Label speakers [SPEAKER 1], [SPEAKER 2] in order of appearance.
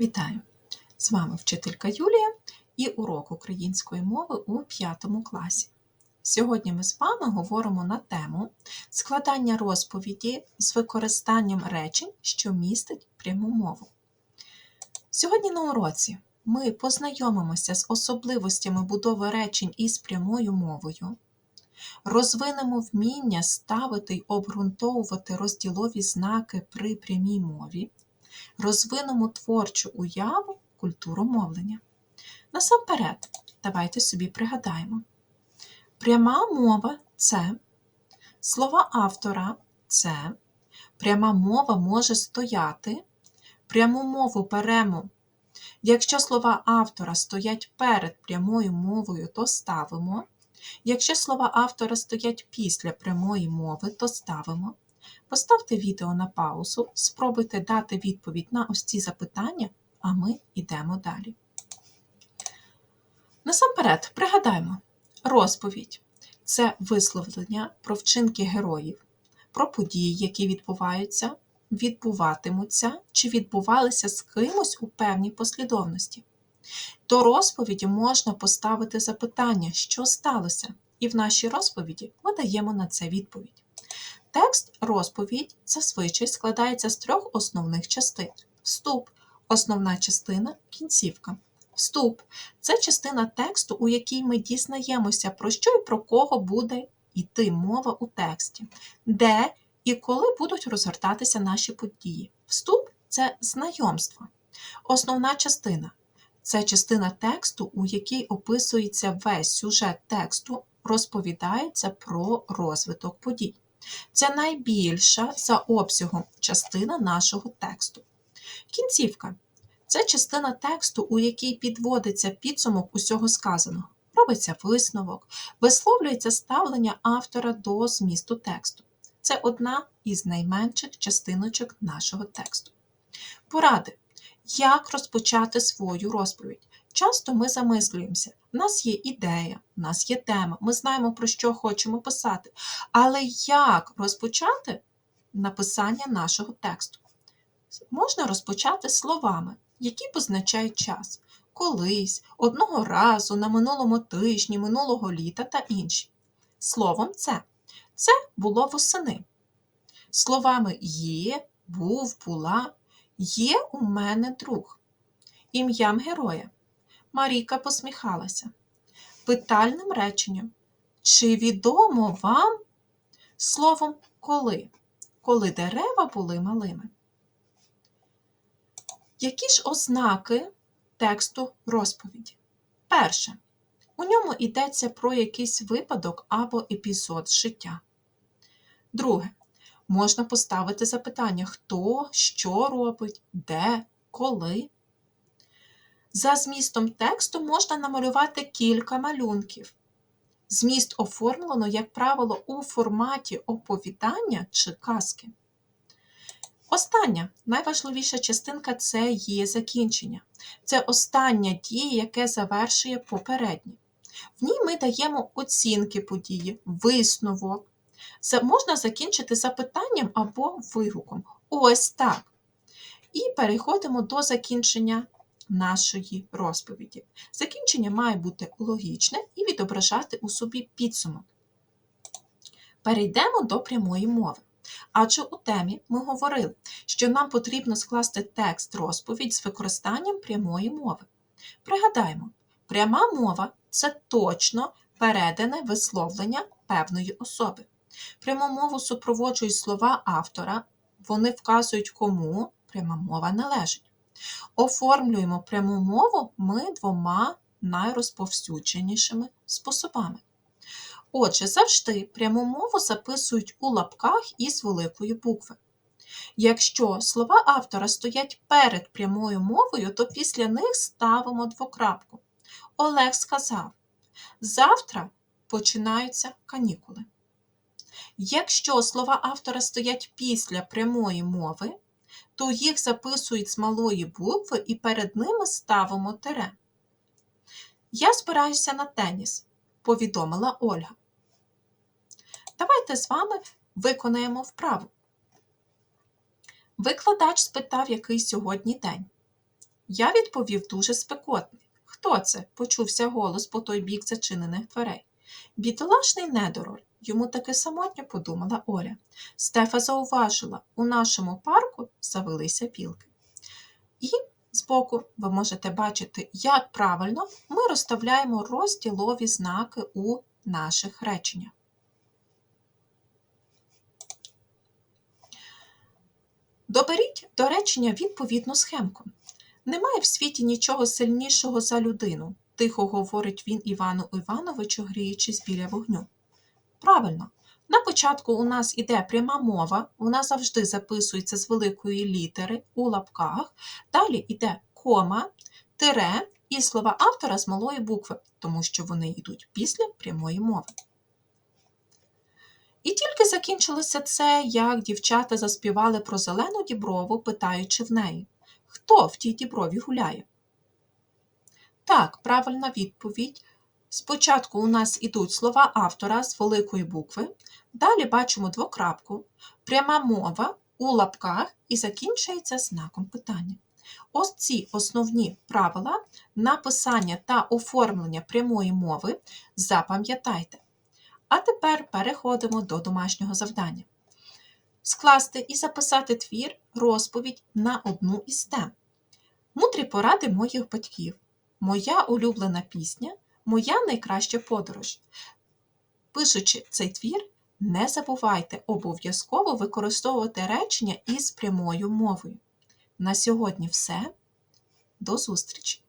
[SPEAKER 1] Вітаю! З вами вчителька Юлія і урок української мови у 5 класі. Сьогодні ми з вами говоримо на тему складання розповіді з використанням речень, що містить пряму мову. Сьогодні на уроці ми познайомимося з особливостями будови речень із прямою мовою, розвинемо вміння ставити й обґрунтовувати розділові знаки при прямій мові розвинемо творчу уяву, культуру мовлення. Насамперед, давайте собі пригадаємо. Пряма мова це слова автора це, пряма мова може стояти, пряму мову беремо. Якщо слова автора стоять перед прямою мовою, то ставимо. Якщо слова автора стоять після прямої мови, то ставимо. Поставте відео на паузу, спробуйте дати відповідь на ось ці запитання, а ми йдемо далі. Насамперед, пригадаємо, розповідь це висловлення про вчинки героїв, про події, які відбуваються, відбуватимуться чи відбувалися з кимось у певній послідовності. До розповіді можна поставити запитання, що сталося, і в нашій розповіді ми даємо на це відповідь. Текст розповідь зазвичай складається з трьох основних частин: вступ, основна частина, кінцівка. Вступ це частина тексту, у якій ми дізнаємося, про що і про кого буде йти мова у тексті, де і коли будуть розгортатися наші події. Вступ це знайомство. Основна частина це частина тексту, у якій описується весь сюжет тексту, розповідається про розвиток подій. Це найбільша за обсягом частина нашого тексту. Кінцівка це частина тексту, у якій підводиться підсумок усього сказаного, робиться висновок, висловлюється ставлення автора до змісту тексту. Це одна із найменших частиночок нашого тексту. Поради, як розпочати свою розповідь. Часто ми замислюємося, в нас є ідея, в нас є тема, ми знаємо, про що хочемо писати. Але як розпочати написання нашого тексту? Можна розпочати словами, які позначають час. Колись, одного разу, на минулому тижні, минулого літа та інші. Словом це. Це було восени. Словами є, був, була, є у мене друг. Ім'ям героя. Марійка посміхалася. Питальним реченням. Чи відомо вам словом коли? Коли дерева були малими? Які ж ознаки тексту розповіді? Перше. У ньому йдеться про якийсь випадок або епізод життя. Друге. Можна поставити запитання, хто, що робить, де, коли. За змістом тексту можна намалювати кілька малюнків. Зміст оформлено, як правило, у форматі оповідання чи казки. Остання найважливіша частинка це є закінчення. Це остання дія, яке завершує попереднє. В ній ми даємо оцінки події, висновок. Можна закінчити запитанням або вигуком. Ось так. І переходимо до закінчення нашої розповіді. Закінчення має бути логічне і відображати у собі підсумок. Перейдемо до прямої мови. Адже у темі ми говорили, що нам потрібно скласти текст розповідь з використанням прямої мови. Пригадаємо, пряма мова це точно передане висловлення певної особи. Пряму мову супроводжують слова автора, вони вказують, кому пряма мова належить. Оформлюємо пряму мову ми двома найрозповсюдженішими способами. Отже, завжди пряму мову записують у лапках із великої букви. Якщо слова автора стоять перед прямою мовою, то після них ставимо двокрапку. Олег сказав: завтра починаються канікули. Якщо слова автора стоять після прямої мови, то їх записують з малої букви і перед ними ставимо тире. Я збираюся на теніс, повідомила Ольга. Давайте з вами виконаємо вправу. Викладач спитав, який сьогодні день. Я відповів дуже спекотний. Хто це? почувся голос по той бік зачинених дверей. Бідолашний недороль. Йому таки самотньо подумала Оля. Стефа зауважила, у нашому парку завелися білки. І збоку ви можете бачити, як правильно ми розставляємо розділові знаки у наших реченнях. Доберіть до речення відповідну схемку. Немає в світі нічого сильнішого за людину, тихо говорить він Івану Івановичу, гріючись біля вогню. Правильно, на початку у нас іде пряма мова, вона завжди записується з великої літери у лапках, далі йде кома, тире і слова автора з малої букви, тому що вони йдуть після прямої мови. І тільки закінчилося це, як дівчата заспівали про зелену діброву, питаючи в неї, хто в тій діброві гуляє. Так, правильна відповідь. Спочатку у нас ідуть слова автора з великої букви, далі бачимо двокрапку, пряма мова у лапках і закінчується знаком питання. Ось ці основні правила написання та оформлення прямої мови запам'ятайте. А тепер переходимо до домашнього завдання. Скласти і записати твір розповідь на одну із тем. Мудрі поради моїх батьків. Моя улюблена пісня, моя найкраща подорож. Пишучи цей твір, не забувайте обов'язково використовувати речення із прямою мовою. На сьогодні все. До зустрічі!